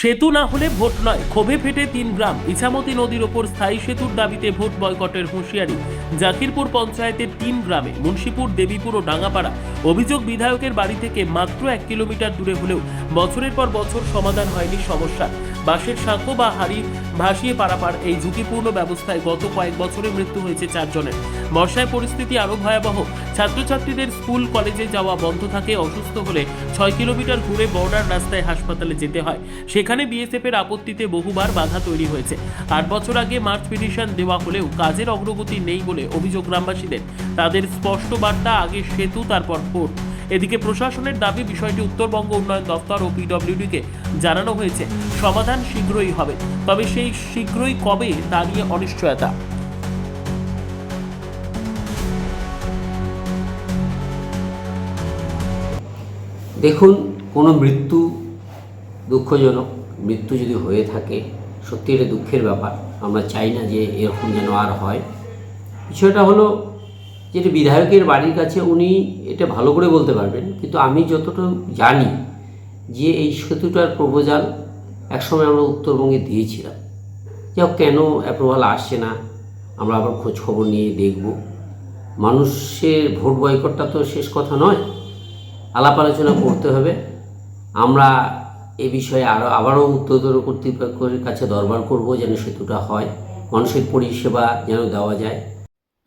সেতু না হলে ভোট নয়, ক্ষোভে ফেটে তিন গ্রাম। ইছামতি নদীর ওপর স্থায়ী সেতুর দাবিতে ভোট বয়কটের হুঁশিয়ারি। জাকিরপুর পঞ্চায়েতের তিন গ্রামে, মুন্সিপুর, দেবীপুর ও ডাঙ্গাপাড়া অভিযোগ বিধায়কের বাড়ি থেকে মাত্র এক কিলোমিটার দূরে হলেও বছরের পর বছর সমাধান হয়নি সমস্যা। বাঁশের সাঁকো বা হাড়ি ভাসিয়ে পারাপার এই ঝুঁকিপূর্ণ ব্যবস্থায় গত কয়েক বছরে মৃত্যু হয়েছে চারজনের। বর্ষায় পরিস্থিতি আরও ভয়াবহ। ছাত্রছাত্রীদের স্কুল, কলেজে যাওয়া বন্ধ থাকে, অসুস্থ হলে ছয় কিলোমিটার ঘুরে বর্ডার রাস্তায় হাসপাতালে যেতে হয়। সেখানে বিএসএফ এর আপত্তিতে বহুবার বাধা তৈরি হয়েছে। আট বছর আগে মার্চ পিটিশন দেওয়া হলেও কাজের অগ্রগতি নেই বলে অভিযোগ গ্রামবাসীদের। তাদের স্পষ্ট বার্তা, আগে সেতু, তারপর ভোট এদিকে প্রশাসনের দাবি, বিষয়টি উত্তরবঙ্গ উন্নয়ন দপ্তর ও পিডব্লিউডিকে জানানো হয়েছে। সমাধান শীঘ্রই হবে, তবে সেই শীঘ্রই কবে তা নিয়ে অনিশ্চয়তা। দেখুন, কোনো মৃত্যু দুঃখজনক, মৃত্যু যদি হয়ে থাকে, সত্যি এটা দুঃখের ব্যাপার। আমরা চাই না যে এরকম যেন আর হয়। বিষয়টা হলো যেটা বিধায়কের বাড়ির কাছে উনি এটা ভালো করে বলতে পারবেন, কিন্তু আমি যতটা জানি যে এই সেতুটার প্রপোজাল একসময় আমরা উত্তরবঙ্গে দিয়েছিলাম। যে কেন অ্যাপ্রুভাল আসছে না, আমরা আবার খোঁজ খবর নিয়ে দেখব। মানুষের ভোট বয়কটটা তো শেষ কথা নয়, আলাপ আলোচনা করতে হবে। আমরা এ বিষয়ে আরও আবারও উত্তর কর্তৃপক্ষের কাছে দরবার করব যেন সেতুটা হয়, মানুষের পরিষেবা যেন দেওয়া যায়।